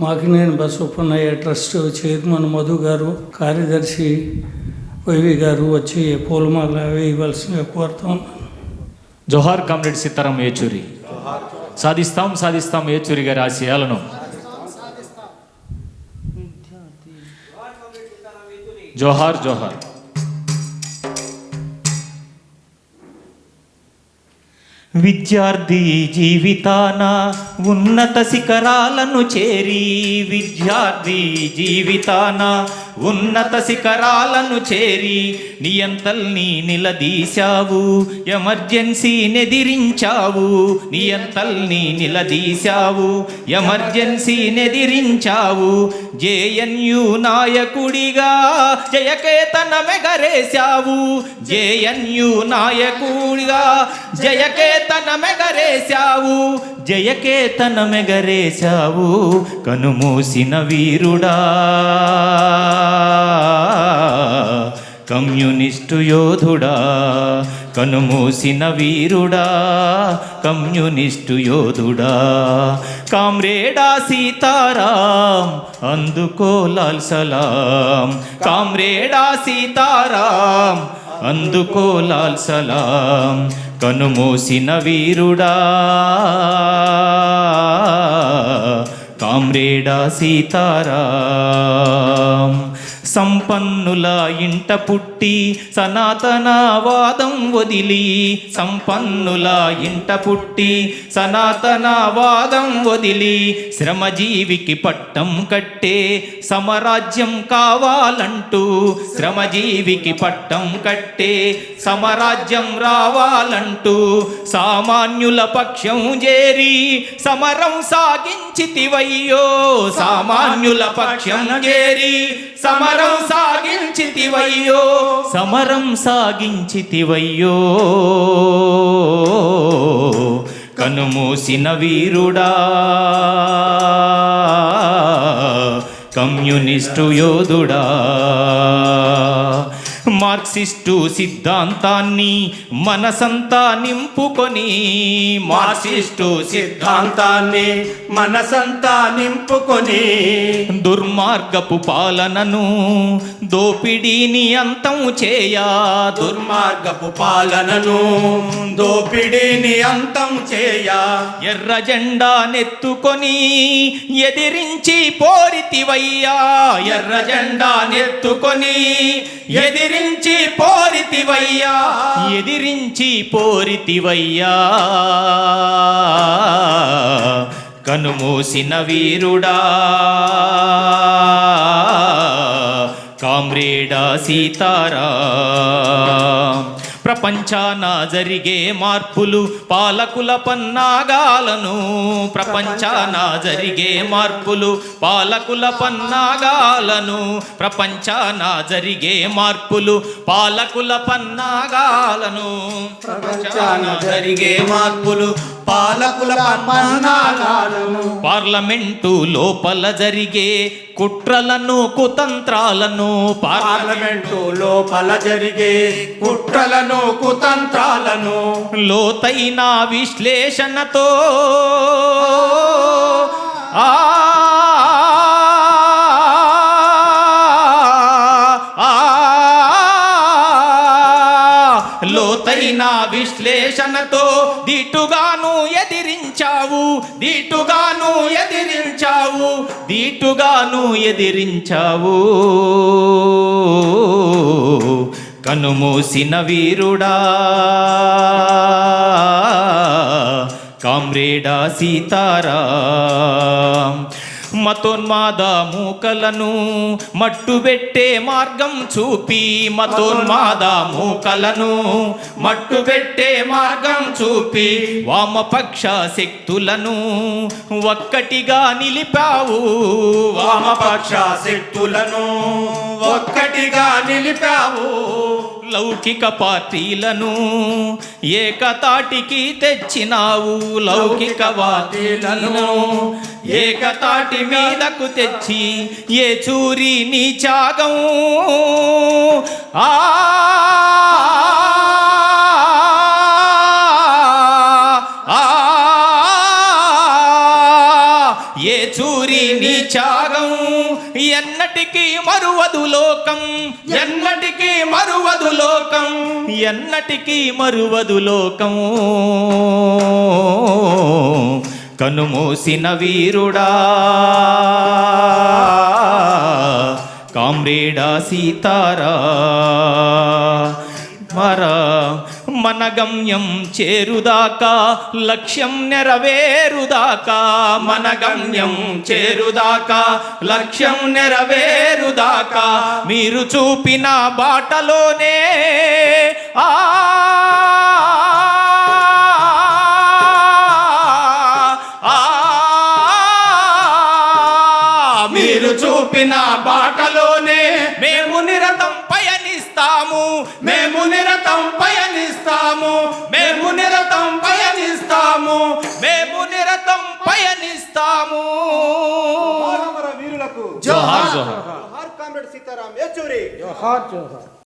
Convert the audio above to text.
Makineni బసవప్పన్నయ్య trust chairman Madhu garu కార్యదర్శి YV garu వచ్చి పూలమాల వేయవలసిందిగా కోరుతాం జోహార్ కామ్రేడ్ సీతారాం ఏచూరి. సాధిస్తాం సాధిస్తాం ఏచూరి గారి ఆశయాలను. జోహార్ జోహార్. విద్యార్థి జీవితాన ఉన్నత శిఖరాలను చేరి విద్యార్థి జీవితాన ఉన్నత శిఖరాలను చేరి నియంతల్ని నిలదీశావు ఎమర్జెన్సీ నెదిరించావు నియంతల్ని నిలదీశావు ఎమర్జెన్సీ నెదిరించావు జేఎన్యు నాయకుడిగా జయకేతన మెగరేశావు జేఎన్యు నాయకుడిగా జయకేతన మెగరేశావు జయకేతన మెగరేశావు కనుమూసిన వీరుడా. కమ్యూనిస్టు యోధుడా కనుమూసిన వీరుడా కమ్యూనిస్టు యోధుడా. కామ్రేడా సీతారాం అందుకో లాల్ సలాం. కామ్రేడా సీతారాం అందుకో లాల్ సలాం. కనుమూసిన వీరుడా. ताम्रेडा सीतारा సంపన్నుల ఇంట పుట్టి సనాతనవాదం వదిలి సంపన్నుల ఇంట పుట్టి సనాతనవాదం వదిలి శ్రమజీవికి పట్టం కట్టే సమరాజ్యం కావాలంటూ శ్రమజీవికి పట్టం కట్టే సమరాజ్యం రావాలంటూ సామాన్యుల పక్షం చేరి సమరం సాగించితివయ్యో సామాన్యుల పక్షం చేరి సమర సమరం సాగించితివయ్యో. సమరం సాగించితివయ్యో. కనుమూసిన వీరుడా. కమ్యూనిస్టు యోధుడా. మార్క్సిస్టు సిద్ధాంతాన్ని మనసంతా నింపుకొని మార్క్సిస్టు సిద్ధాంతాన్ని మనసంతా నింపుకొని దుర్మార్గపు పాలనను దోపిడీని అంతం చేయా దుర్ దుర్మార్గపు పాలనను దోపిడీని అంతం చేయ. ఎర్ర జెండా నెత్తుకొని ఎదిరించి పోరితివయ్యా. ఎర్ర జెండా నెత్తుకొని ఎదిరించి ఎదిరించి పోరితివయ్యా. ఎదిరించి పోరితివయ్యా. కనుమూసిన వీరుడా. కామ్రేడా సీతారా. ప్రపంచాన జరిగే మార్పులు పాలకుల పన్నాగాలను ప్రపంచాన జరిగే మార్పులు పాలకుల పన్నాగాలను ప్రపంచాన జరిగే మార్పులు పాలకుల పన్నాగాలను ప్రపంచాన జరిగే మార్పులు పాలకుల పన్నాగాలను పార్లమెంటు లోపల జరిగే కుట్రలను కుతంత్రాలను పార్లమెంట్ లోపల జరిగే కుట్రలను కుతంత్రాలను. లోతైన విశ్లేషణతో ఆ, సరైన విశ్లేషణతో దీటుగాను ఎదిరించావు దీటుగాను ఎదిరించావు దీటుగాను ఎదిరించావు. కనుమూసిన వీరుడా కామ్రేడా సీతారా మతోన్మాద మూకలను మట్టుబెట్టే మార్గం చూపి మతోన్మాద మూకలను మట్టుబెట్టే మార్గం చూపి వామపక్ష శక్తులను ఒక్కటిగా నిలిపావు. వామపక్ష శక్తులను ఒక్కటిగా నిలిపావు. లౌకిక పార్టీలను ఏకతాటికి తెచ్చినావు. లౌకిక వాదీలను ఏకతాటి మీదకు తెచ్చి ఏ చూరి నీ త్యాగం ఆ! ఆ, ఏ చూరి నీ త్యాగం ఎన్నటికీ మరువదు లోకం? ఎన్నటికీ మరువదు లోకం? ఎన్నటికీ మరువదు లోకం? కనుమూసిన వీరుడా. కామ్రేడా సీతారా. మరా మన గమ్యం చేరుదాకా లక్ష్యం నెరవేరుదాకా. మన గమ్యం చేరుదాకా లక్ష్యం నెరవేరుదాకా. మీరు చూపిన బాటలోనే ఆ ఆ, చూపిన బాటలోనే మేము నిరతం పయనిస్తాము. మేము నిరతం పయనిస్తాము. మేము నిరతం పయనిస్తాము. మేము నిరతం పయనిస్తాము. వీరులకు జోహార్ జోహార్. జోహార్ కామ్రేడ్ సీతారాం యేచూరి జోహార్ జోహార్.